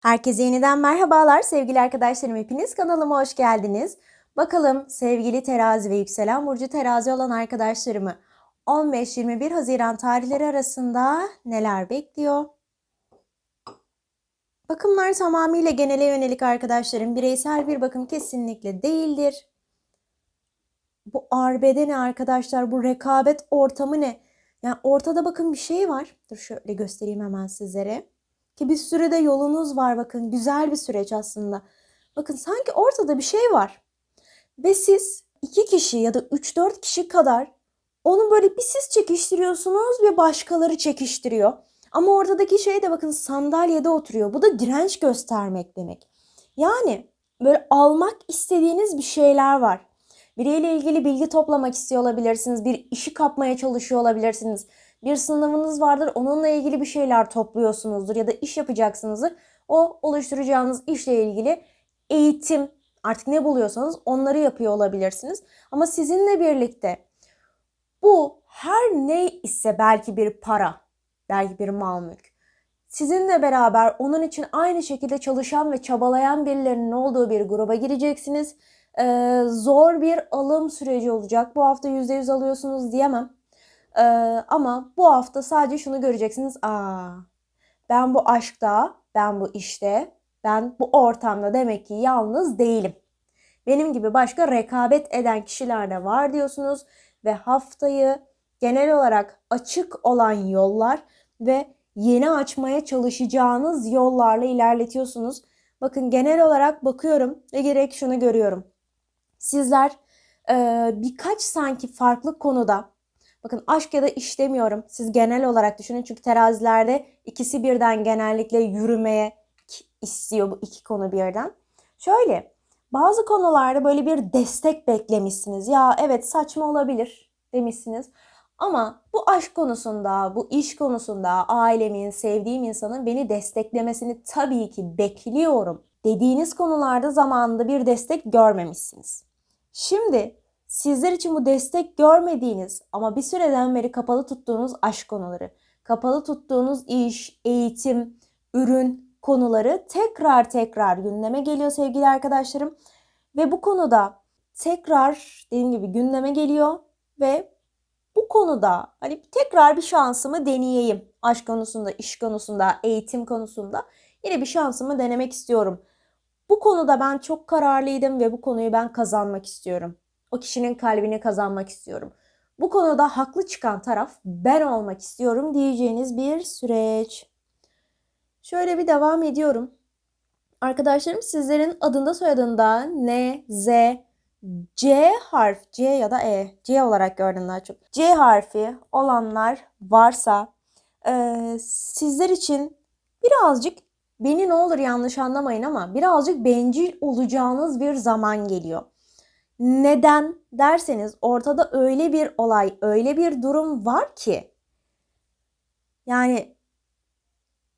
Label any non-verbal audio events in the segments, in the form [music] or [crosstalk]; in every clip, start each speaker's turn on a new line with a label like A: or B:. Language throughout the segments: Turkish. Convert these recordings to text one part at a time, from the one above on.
A: Herkese yeniden merhabalar sevgili arkadaşlarım. Hepiniz kanalıma hoş geldiniz. Bakalım sevgili terazi ve yükselen burcu terazi olan arkadaşlarımı 15-21 Haziran tarihleri arasında neler bekliyor? Bakımlar tamamıyla genele yönelik arkadaşlarım. Bireysel bir bakım kesinlikle değildir. Bu arbede ne arkadaşlar? Bu rekabet ortamı ne? Yani ortada bakın bir şey var. Dur şöyle göstereyim hemen sizlere. Ki bir sürede yolunuz var bakın. Güzel bir süreç aslında. Bakın sanki ortada bir şey var. Ve siz iki kişi ya da 3-4 kişi kadar onu böyle bir siz çekiştiriyorsunuz ve başkaları çekiştiriyor. Ama ortadaki şey de bakın sandalyede oturuyor. Bu da direnç göstermek demek. Yani böyle almak istediğiniz bir şeyler var. Biriyle ilgili bilgi toplamak istiyor olabilirsiniz. Bir işi kapmaya çalışıyor olabilirsiniz. Bir sınavınız vardır onunla ilgili bir şeyler topluyorsunuzdur ya da iş yapacaksınızdır. O oluşturacağınız işle ilgili eğitim artık ne buluyorsanız onları yapıyor olabilirsiniz. Ama sizinle birlikte bu her ne ise belki bir para, belki bir mal mülk. Sizinle beraber onun için aynı şekilde çalışan ve çabalayan birilerinin olduğu bir gruba gireceksiniz. Ee, zor bir alım süreci olacak. Bu hafta %100 alıyorsunuz diyemem. Ee, ama bu hafta sadece şunu göreceksiniz. Aa, ben bu aşkta, ben bu işte, ben bu ortamda demek ki yalnız değilim. Benim gibi başka rekabet eden kişiler de var diyorsunuz ve haftayı genel olarak açık olan yollar ve yeni açmaya çalışacağınız yollarla ilerletiyorsunuz. Bakın genel olarak bakıyorum ve gerek şunu görüyorum. Sizler e, birkaç sanki farklı konuda Bakın aşk ya da iş demiyorum. Siz genel olarak düşünün. Çünkü terazilerde ikisi birden genellikle yürümeye istiyor bu iki konu birden. Şöyle bazı konularda böyle bir destek beklemişsiniz. Ya evet saçma olabilir demişsiniz. Ama bu aşk konusunda, bu iş konusunda ailemin, sevdiğim insanın beni desteklemesini tabii ki bekliyorum dediğiniz konularda zamanında bir destek görmemişsiniz. Şimdi Sizler için bu destek görmediğiniz ama bir süreden beri kapalı tuttuğunuz aşk konuları, kapalı tuttuğunuz iş, eğitim, ürün konuları tekrar tekrar gündeme geliyor sevgili arkadaşlarım. Ve bu konuda tekrar dediğim gibi gündeme geliyor ve bu konuda hani tekrar bir şansımı deneyeyim. Aşk konusunda, iş konusunda, eğitim konusunda yine bir şansımı denemek istiyorum. Bu konuda ben çok kararlıydım ve bu konuyu ben kazanmak istiyorum. O kişinin kalbini kazanmak istiyorum. Bu konuda haklı çıkan taraf ben olmak istiyorum diyeceğiniz bir süreç. Şöyle bir devam ediyorum. Arkadaşlarım sizlerin adında soyadında N, Z, C harf, C ya da E, C olarak gördüm daha çok. C harfi olanlar varsa e, sizler için birazcık beni ne olur yanlış anlamayın ama birazcık bencil olacağınız bir zaman geliyor. Neden derseniz ortada öyle bir olay, öyle bir durum var ki yani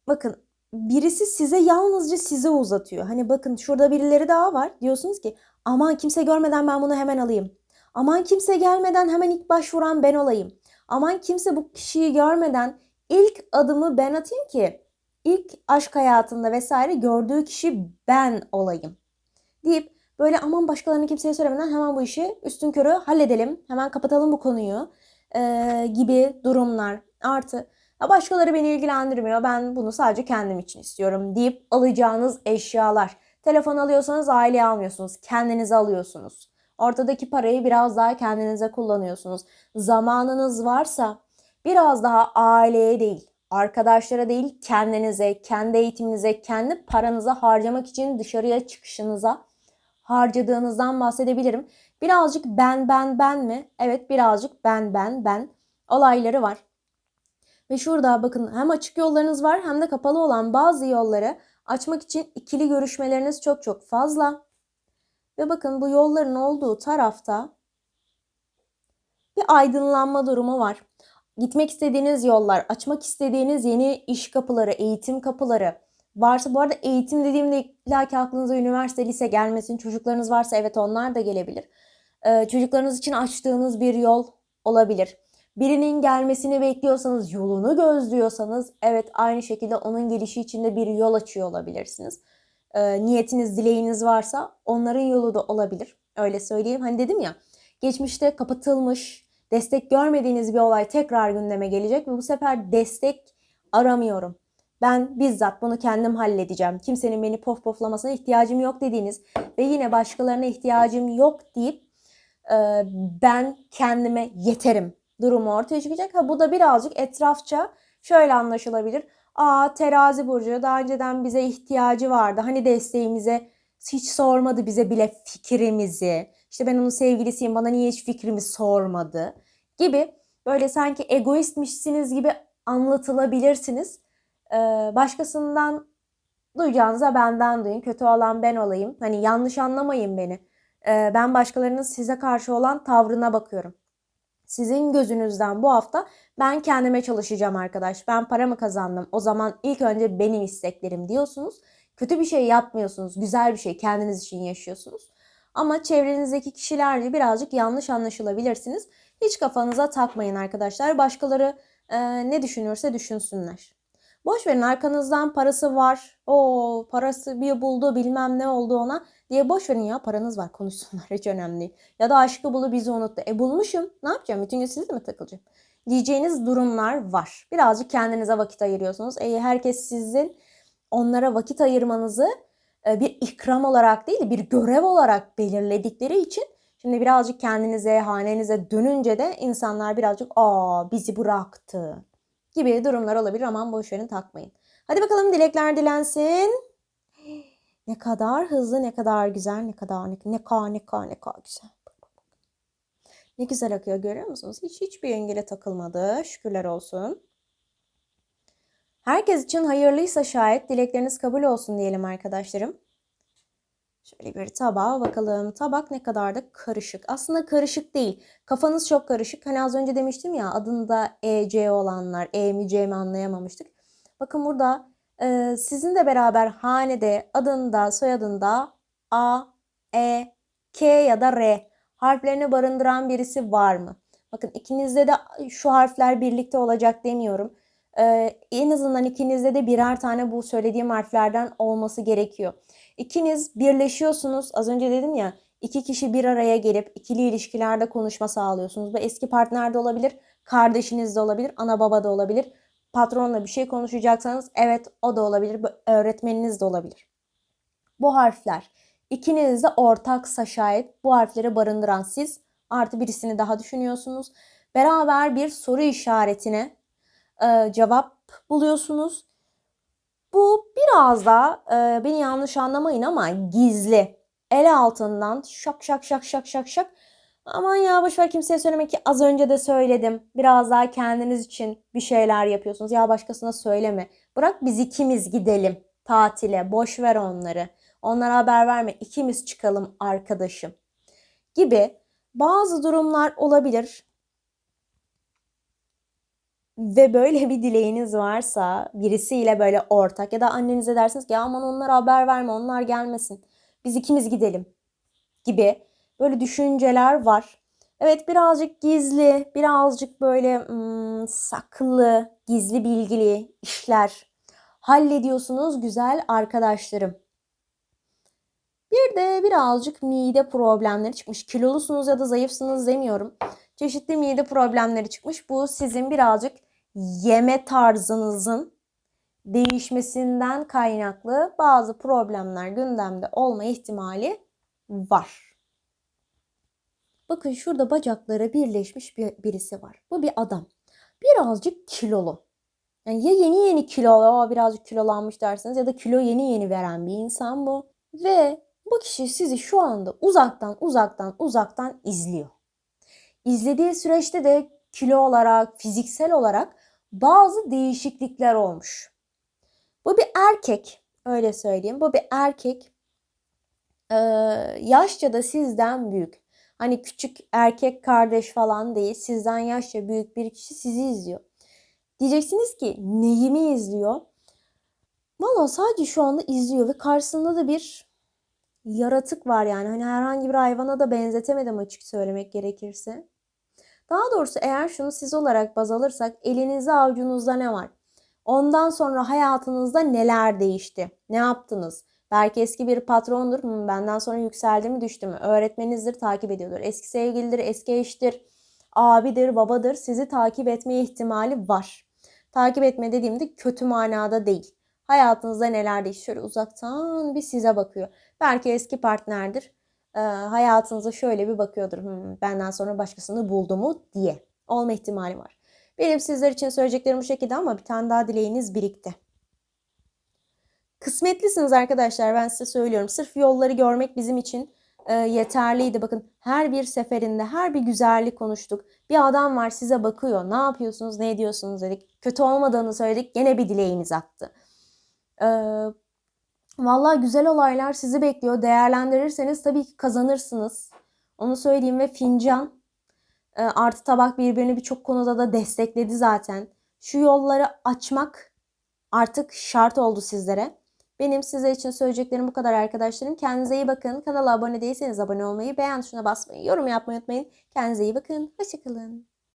A: bakın birisi size yalnızca size uzatıyor. Hani bakın şurada birileri daha var. Diyorsunuz ki aman kimse görmeden ben bunu hemen alayım. Aman kimse gelmeden hemen ilk başvuran ben olayım. Aman kimse bu kişiyi görmeden ilk adımı ben atayım ki ilk aşk hayatında vesaire gördüğü kişi ben olayım deyip Böyle aman başkalarını kimseye söylemeden hemen bu işi üstün körü halledelim. Hemen kapatalım bu konuyu e, gibi durumlar. Artı ya başkaları beni ilgilendirmiyor. Ben bunu sadece kendim için istiyorum deyip alacağınız eşyalar. Telefon alıyorsanız aileye almıyorsunuz. Kendinize alıyorsunuz. Ortadaki parayı biraz daha kendinize kullanıyorsunuz. Zamanınız varsa biraz daha aileye değil, arkadaşlara değil kendinize, kendi eğitiminize, kendi paranıza harcamak için dışarıya çıkışınıza harcadığınızdan bahsedebilirim. Birazcık ben ben ben mi? Evet birazcık ben ben ben olayları var. Ve şurada bakın hem açık yollarınız var hem de kapalı olan bazı yolları açmak için ikili görüşmeleriniz çok çok fazla. Ve bakın bu yolların olduğu tarafta bir aydınlanma durumu var. Gitmek istediğiniz yollar, açmak istediğiniz yeni iş kapıları, eğitim kapıları, varsa bu arada eğitim dediğimde illaki aklınıza üniversite, lise gelmesin. Çocuklarınız varsa evet onlar da gelebilir. Ee, çocuklarınız için açtığınız bir yol olabilir. Birinin gelmesini bekliyorsanız, yolunu gözlüyorsanız evet aynı şekilde onun gelişi için de bir yol açıyor olabilirsiniz. Ee, niyetiniz, dileğiniz varsa onların yolu da olabilir. Öyle söyleyeyim. Hani dedim ya geçmişte kapatılmış, destek görmediğiniz bir olay tekrar gündeme gelecek ve bu sefer destek aramıyorum. Ben bizzat bunu kendim halledeceğim. Kimsenin beni pof poflamasına ihtiyacım yok dediğiniz ve yine başkalarına ihtiyacım yok deyip e, ben kendime yeterim durumu ortaya çıkacak. Ha bu da birazcık etrafça şöyle anlaşılabilir. Aa terazi burcu daha önceden bize ihtiyacı vardı. Hani desteğimize hiç sormadı bize bile fikrimizi. İşte ben onun sevgilisiyim bana niye hiç fikrimi sormadı gibi böyle sanki egoistmişsiniz gibi anlatılabilirsiniz. Ee, başkasından duyacağınıza benden duyun. Kötü olan ben olayım. Hani yanlış anlamayın beni. Ee, ben başkalarının size karşı olan tavrına bakıyorum. Sizin gözünüzden bu hafta ben kendime çalışacağım arkadaş. Ben paramı kazandım. O zaman ilk önce benim isteklerim diyorsunuz. Kötü bir şey yapmıyorsunuz. Güzel bir şey kendiniz için yaşıyorsunuz. Ama çevrenizdeki kişilerle birazcık yanlış anlaşılabilirsiniz. Hiç kafanıza takmayın arkadaşlar. Başkaları e, ne düşünürse düşünsünler. Boş verin arkanızdan parası var. O parası bir buldu bilmem ne oldu ona diye boş verin ya paranız var konuşsunlar [laughs] hiç önemli değil. Ya da aşkı bulu bizi unuttu. E bulmuşum ne yapacağım bütün gün sizle mi takılacağım? Diyeceğiniz durumlar var. Birazcık kendinize vakit ayırıyorsunuz. E, herkes sizin onlara vakit ayırmanızı e, bir ikram olarak değil bir görev olarak belirledikleri için şimdi birazcık kendinize, hanenize dönünce de insanlar birazcık aa bizi bıraktı gibi durumlar olabilir. Aman boş verin takmayın. Hadi bakalım dilekler dilensin. Ne kadar hızlı, ne kadar güzel, ne kadar ne ne kadar ne kadar ne kadar güzel. Ne güzel akıyor görüyor musunuz? Hiç hiçbir engele takılmadı. Şükürler olsun. Herkes için hayırlıysa şayet dilekleriniz kabul olsun diyelim arkadaşlarım. Şöyle bir tabağa bakalım. Tabak ne kadar da karışık. Aslında karışık değil. Kafanız çok karışık. Hani az önce demiştim ya adında E, C olanlar E mi C mi anlayamamıştık. Bakın burada e, sizinle beraber hanede adında soyadında A, E, K ya da R harflerini barındıran birisi var mı? Bakın ikinizde de şu harfler birlikte olacak demiyorum. Ee, en azından ikinizde de birer tane bu söylediğim harflerden olması gerekiyor. İkiniz birleşiyorsunuz. Az önce dedim ya iki kişi bir araya gelip ikili ilişkilerde konuşma sağlıyorsunuz. Bu eski partner de olabilir, kardeşiniz de olabilir, ana baba da olabilir. Patronla bir şey konuşacaksanız evet o da olabilir, öğretmeniniz de olabilir. Bu harfler ikiniz de ortaksa şayet bu harfleri barındıran siz artı birisini daha düşünüyorsunuz. Beraber bir soru işaretine e, cevap buluyorsunuz. Bu biraz da e, beni yanlış anlamayın ama gizli. El altından şak şak şak şak şak şak. Aman ya boşver kimseye söylemek ki az önce de söyledim. Biraz daha kendiniz için bir şeyler yapıyorsunuz. Ya başkasına söyleme. Bırak biz ikimiz gidelim tatile. Boş ver onları. Onlara haber verme. İkimiz çıkalım arkadaşım. Gibi bazı durumlar olabilir ve böyle bir dileğiniz varsa birisiyle böyle ortak ya da annenize dersiniz ki aman onlara haber verme onlar gelmesin. Biz ikimiz gidelim gibi böyle düşünceler var. Evet birazcık gizli, birazcık böyle hmm, saklı, gizli bilgili işler hallediyorsunuz güzel arkadaşlarım. Bir de birazcık mide problemleri çıkmış. Kilolusunuz ya da zayıfsınız demiyorum. Çeşitli mide problemleri çıkmış. Bu sizin birazcık yeme tarzınızın değişmesinden kaynaklı bazı problemler gündemde olma ihtimali var. Bakın şurada bacakları birleşmiş bir, birisi var. Bu bir adam. Birazcık kilolu. Yani ya yeni yeni kilo, birazcık kilolanmış dersiniz ya da kilo yeni yeni veren bir insan bu. Ve bu kişi sizi şu anda uzaktan uzaktan uzaktan izliyor. İzlediği süreçte de kilo olarak, fiziksel olarak bazı değişiklikler olmuş. Bu bir erkek, öyle söyleyeyim. Bu bir erkek ee, yaşça da sizden büyük. Hani küçük erkek kardeş falan değil, sizden yaşça büyük bir kişi sizi izliyor. Diyeceksiniz ki neyimi izliyor? Valla sadece şu anda izliyor ve karşısında da bir yaratık var yani. Hani herhangi bir hayvana da benzetemedim açık söylemek gerekirse. Daha doğrusu eğer şunu siz olarak baz alırsak elinizde avucunuzda ne var? Ondan sonra hayatınızda neler değişti? Ne yaptınız? Belki eski bir patrondur. "Hmm, benden sonra yükseldi mi düştü mü? Öğretmeninizdir takip ediyordur. Eski sevgilidir, eski eştir, abidir, babadır. Sizi takip etme ihtimali var. Takip etme dediğimde kötü manada değil. Hayatınızda neler değişti? Şöyle uzaktan bir size bakıyor. Belki eski partnerdir. Ee, hayatınıza şöyle bir bakıyordur. "Hmm, benden sonra başkasını buldu mu diye. Olma ihtimali var. Benim sizler için söyleyeceklerim bu şekilde ama bir tane daha dileğiniz birikti. Kısmetlisiniz arkadaşlar ben size söylüyorum. Sırf yolları görmek bizim için e, yeterliydi. Bakın her bir seferinde her bir güzellik konuştuk. Bir adam var size bakıyor. Ne yapıyorsunuz, ne ediyorsunuz dedik. Kötü olmadığını söyledik. Gene bir dileğiniz attı. Ee, vallahi güzel olaylar sizi bekliyor. Değerlendirirseniz tabii ki kazanırsınız. Onu söyleyeyim ve fincan e, artı tabak birbirini birçok konuda da destekledi zaten. Şu yolları açmak artık şart oldu sizlere. Benim sizler için söyleyeceklerim bu kadar arkadaşlarım. Kendinize iyi bakın. Kanala abone değilseniz abone olmayı, beğen tuşuna basmayı, yorum yapmayı unutmayın. Kendinize iyi bakın. Hoşçakalın.